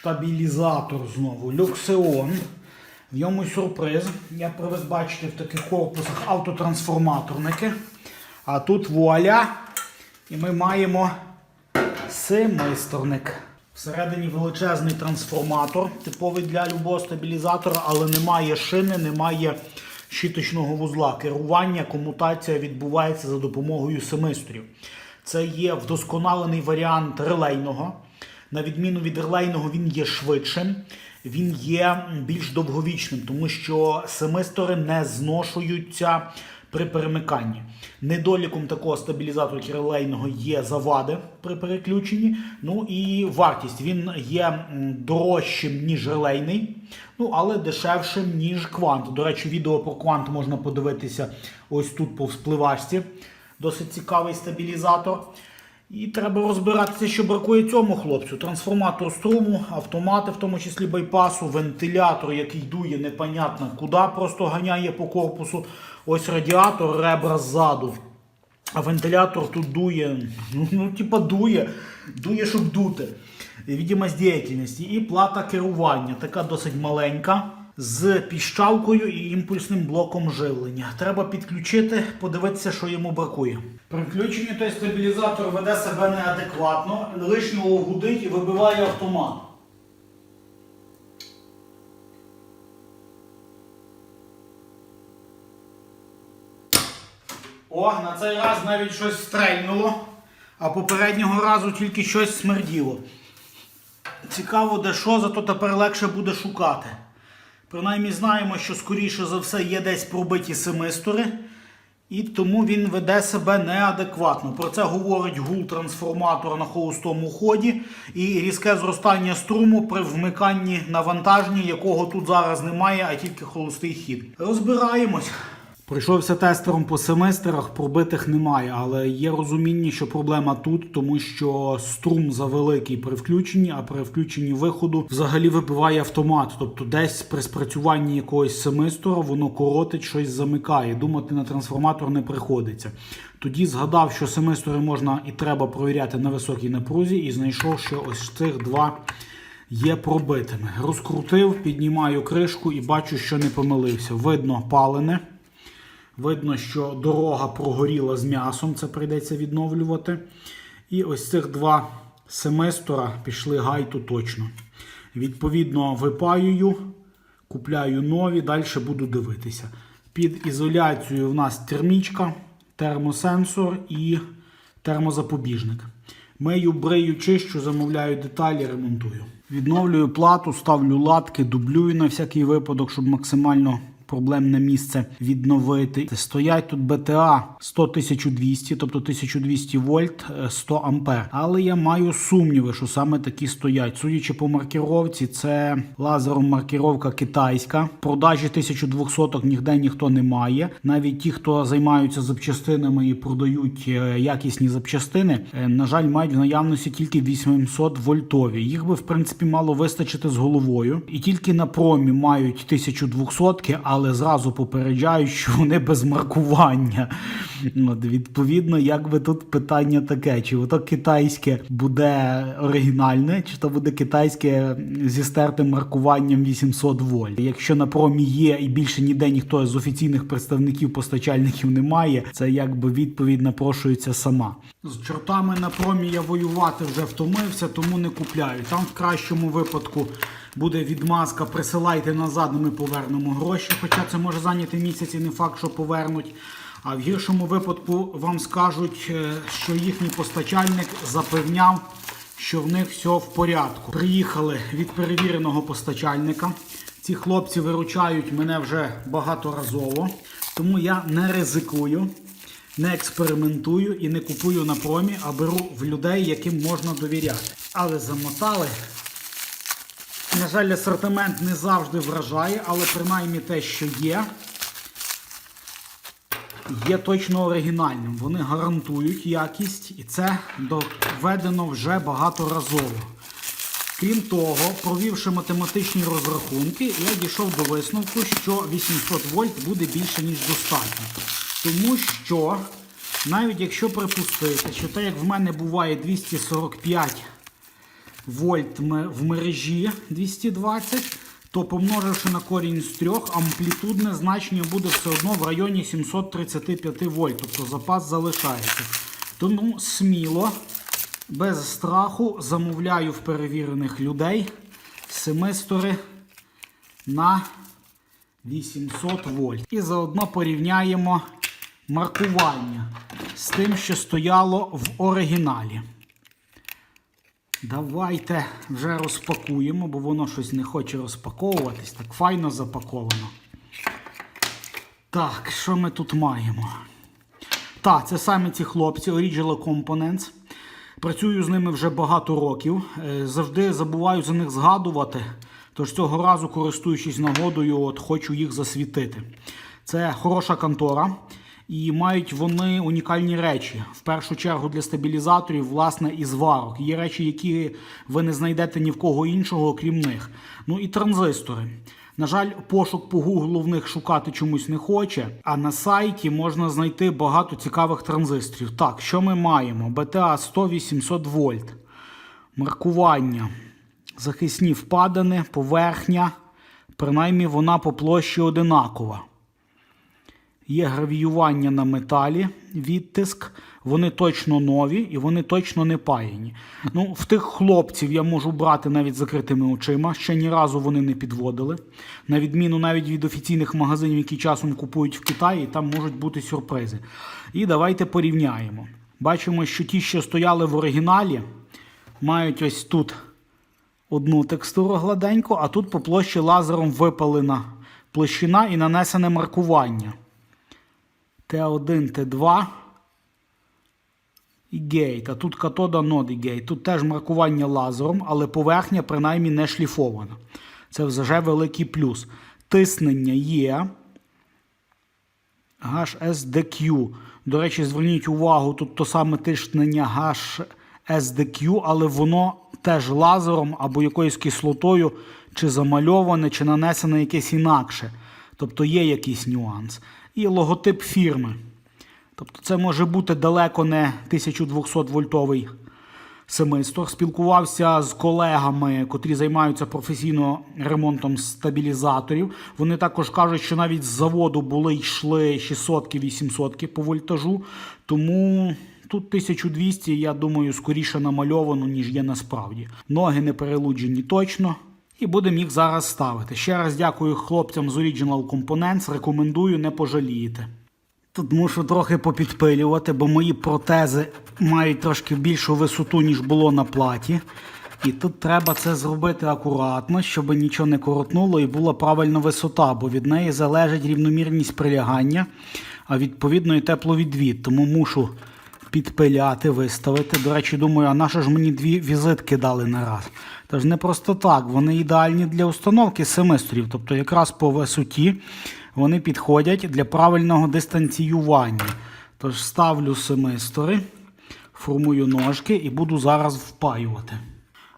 штабілізатор знову. Люксеон. В ньому сюрприз. Я привез бачити в таких корпусах автотрансформаторники. А тут вуаля. І ми маємо семисторник. Всередині величезний трансформатор, типовий для любого стабілізатора, але немає шини, немає щіточного вузла. Керування, комутація відбувається за допомогою семисторів. Це є вдосконалений варіант релейного. На відміну від релейного, він є швидшим, він є більш довговічним, тому що семистори не зношуються при перемиканні. Недоліком такого стабілізатора релейного є завади при переключенні. Ну і вартість. Він є дорожчим, ніж релейний, ну але дешевшим, ніж квант. До речі, відео про квант можна подивитися ось тут по вспливачці. Досить цікавий стабілізатор. І треба розбиратися, що бракує цьому хлопцю. Трансформатор струму, автомати, в тому числі байпасу, вентилятор, який дує непонятно куди, просто ганяє по корпусу. Ось радіатор, ребра ззаду. А вентилятор тут дує, ну, ну типа дує, дує, щоб дути. Відомість діяльності. І плата керування, така досить маленька, з піщалкою і імпульсним блоком живлення. Треба підключити, подивитися, що йому бракує. При включенні той стабілізатор веде себе неадекватно, лишнього гудить і вибиває автомат. О, на цей раз навіть щось стрельнуло, а попереднього разу тільки щось смерділо. Цікаво, де що, зато тепер легше буде шукати. Принаймні знаємо, що скоріше за все є десь пробиті семистори, і тому він веде себе неадекватно. Про це говорить гул трансформатора на холостому ході і різке зростання струму при вмиканні навантаження, якого тут зараз немає, а тільки холостий хід. Розбираємось. Пройшовся тестером по семестрах, пробитих немає, але є розуміння, що проблема тут, тому що струм завеликий при включенні, а при включенні виходу взагалі вибиває автомат. Тобто десь при спрацюванні якогось семестора воно коротить, щось замикає. Думати на трансформатор не приходиться. Тоді згадав, що семестори можна і треба провіряти на високій напрузі, і знайшов, що ось цих два є пробитими. Розкрутив, піднімаю кришку і бачу, що не помилився. Видно палене. Видно, що дорога прогоріла з м'ясом, це прийдеться відновлювати. І ось цих два семестора пішли гайту точно. Відповідно, випаюю, купляю нові, далі буду дивитися. Під ізоляцією в нас термічка, термосенсор і термозапобіжник. Мию, брию, чищу, замовляю деталі, ремонтую. Відновлюю плату, ставлю латки, дублюю на всякий випадок, щоб максимально проблемне місце відновити. Стоять тут БТА 100 1200, тобто 1200 вольт, е, 100 ампер. Але я маю сумніви, що саме такі стоять. Судячи по маркіровці, це лазером маркіровка китайська. Продажі 1200 ніде ніхто не має. Навіть ті, хто займаються запчастинами і продають е, якісні запчастини, е, на жаль, мають в наявності тільки 800 вольтові. Їх би в принципі мало вистачити з головою. І тільки на промі мають 1200, але зразу попереджають, що вони без маркування. От, відповідно, якби тут питання таке: чи ото китайське буде оригінальне, чи то буде китайське зі стертим маркуванням 800 вольт. Якщо на промі є і більше ніде ніхто з офіційних представників постачальників немає, це якби відповідь напрошується сама. З чортами на промі я воювати вже втомився, тому не купляю. Там в кращому випадку буде відмазка, присилайте назад, ми повернемо гроші. Хоча це може зайняти місяць і не факт, що повернуть. А в гіршому випадку вам скажуть, е, що їхній постачальник запевняв, що в них все в порядку. Приїхали від перевіреного постачальника. Ці хлопці виручають мене вже багаторазово, тому я не ризикую, не експериментую і не купую на промі, а беру в людей, яким можна довіряти. Але замотали. На жаль, асортимент не завжди вражає, але принаймні те, що є, є точно оригінальним. Вони гарантують якість, і це доведено вже багаторазово. Крім того, провівши математичні розрахунки, я дійшов до висновку, що 800 вольт буде більше, ніж достатньо. Тому що, навіть якщо припустити, що те, як в мене буває 245 вольт в мережі 220, то помноживши на корінь з 3, амплітудне значення буде все одно в районі 735 вольт, тобто запас залишається. Тому сміло, без страху, замовляю в перевірених людей семистори на 800 вольт. І заодно порівняємо маркування з тим, що стояло в оригіналі. Давайте вже розпакуємо, бо воно щось не хоче розпаковуватись. Так файно запаковано. Так, що ми тут маємо? Так, це саме ці хлопці, Original Components. Працюю з ними вже багато років. Е, Завжди забуваю за них згадувати. Тож цього разу, користуючись нагодою, от хочу їх засвітити. Це хороша контора. І мають вони унікальні речі. В першу чергу для стабілізаторів, власне, і зварок. Є речі, які ви не знайдете ні в кого іншого, окрім них. Ну і транзистори. На жаль, пошук по Google в них шукати чомусь не хоче, а на сайті можна знайти багато цікавих транзисторів. Так, що ми маємо? BTA 100-800 вольт. Маркування. Захисні впадини, поверхня. Принаймні вона по площі одинакова. Є гравіювання на металі, відтиск. Вони точно нові і вони точно не паяні. Ну, в тих хлопців я можу брати навіть закритими очима. Ще ні разу вони не підводили. На відміну навіть від офіційних магазинів, які часом купують в Китаї, там можуть бути сюрпризи. І давайте порівняємо. Бачимо, що ті, що стояли в оригіналі, мають ось тут одну текстуру гладеньку, а тут по площі лазером випалена площина і нанесене маркування. Т1, Т2 і гейт. А тут катода нод і гейт. Тут теж маркування лазером, але поверхня принаймні не шліфована. Це вже великий плюс. Тиснення є. HSDQ. До речі, зверніть увагу, тут то саме тиснення HSDQ, але воно теж лазером або якоюсь кислотою, чи замальоване, чи нанесене якесь інакше. Тобто є якийсь нюанс. І логотип фірми. Тобто це може бути далеко не 1200 вольтовий семистор. Спілкувався з колегами, котрі займаються професійно ремонтом стабілізаторів. Вони також кажуть, що навіть з заводу були йшли 600-800 по вольтажу. Тому тут 1200, я думаю, скоріше намальовано, ніж є насправді. Ноги не перелуджені точно. І будемо їх зараз ставити. Ще раз дякую хлопцям з Original Components. Рекомендую, не пожалієте. Тут мушу трохи попідпилювати, бо мої протези мають трошки більшу висоту, ніж було на платі. І тут треба це зробити акуратно, щоб нічого не коротнуло і була правильна висота, бо від неї залежить рівномірність прилягання, а відповідно і тепловідвід. Тому мушу підпиляти, виставити. До речі, думаю, а нащо ж мені дві візитки дали на раз? Тож не просто так, вони ідеальні для установки семестрів, тобто якраз по висоті вони підходять для правильного дистанціювання. Тож ставлю семистори, формую ножки і буду зараз впаювати.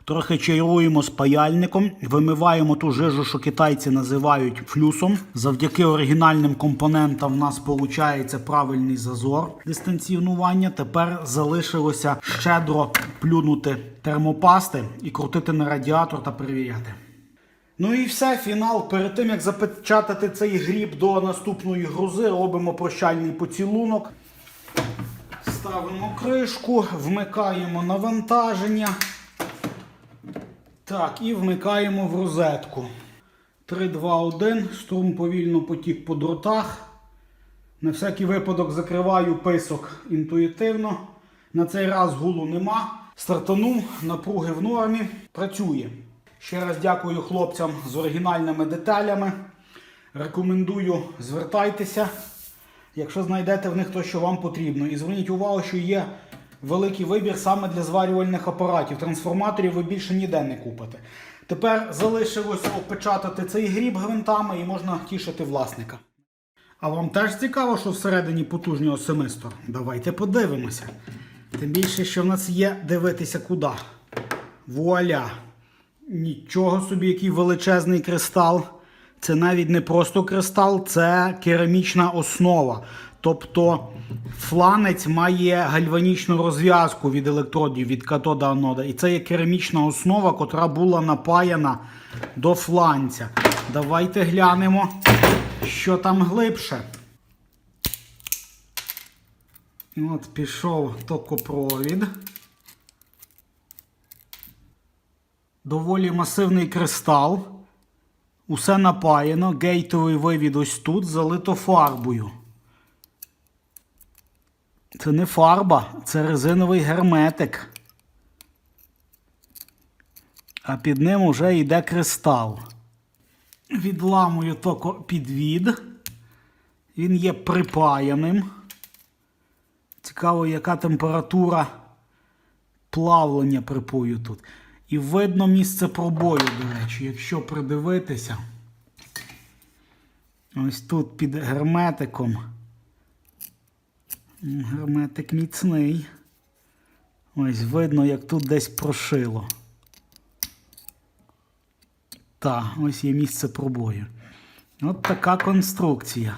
Трохи чаюємо з паяльником, вимиваємо ту жижу, що китайці називають флюсом. Завдяки оригінальним компонентам в нас виходить правильний зазор дистанціонування. Тепер залишилося щедро плюнути термопасти і крутити на радіатор та перевіряти. Ну і все, фінал. Перед тим як запечатати цей гріб до наступної грузи, робимо прощальний поцілунок. Ставимо кришку, вмикаємо навантаження. Так, і вмикаємо в розетку. 3, 2, 1. Струм повільно потік по дротах. На всякий випадок закриваю писок інтуїтивно. На цей раз гулу нема. Стартанув, напруги в нормі. Працює. Ще раз дякую хлопцям з оригінальними деталями. Рекомендую, звертайтеся, якщо знайдете в них те, що вам потрібно. І зверніть увагу, що є великий вибір саме для зварювальних апаратів. Трансформаторів ви більше ніде не купите. Тепер залишилось опечатати цей гріб гвинтами і можна тішити власника. А вам теж цікаво, що всередині потужнього семистора? Давайте подивимося. Тим більше, що в нас є дивитися куди. Вуаля! Нічого собі, який величезний кристал. Це навіть не просто кристал, це керамічна основа. Тобто фланець має гальванічну розв'язку від електродів від катода анода. І це є керамічна основа, котра була напаяна до фланця. Давайте глянемо, що там глибше. От пішов токопровід. Доволі масивний кристал. Усе напаяно. Гейтовий вивід ось тут залито фарбою. Це не фарба, це резиновий герметик. А під ним вже йде кристал. Відламую токо підвід. Він є припаяним. Цікаво, яка температура плавлення припою тут. І видно місце пробою, до речі, якщо придивитися. Ось тут під герметиком. Герметик міцний. Ось видно, як тут десь прошило. Так, ось є місце пробою. От така конструкція.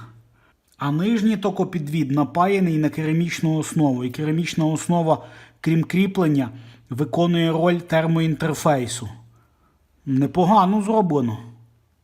А нижній токопідвід напаяний на керамічну основу. І керамічна основа, крім кріплення, виконує роль термоінтерфейсу. Непогано зроблено.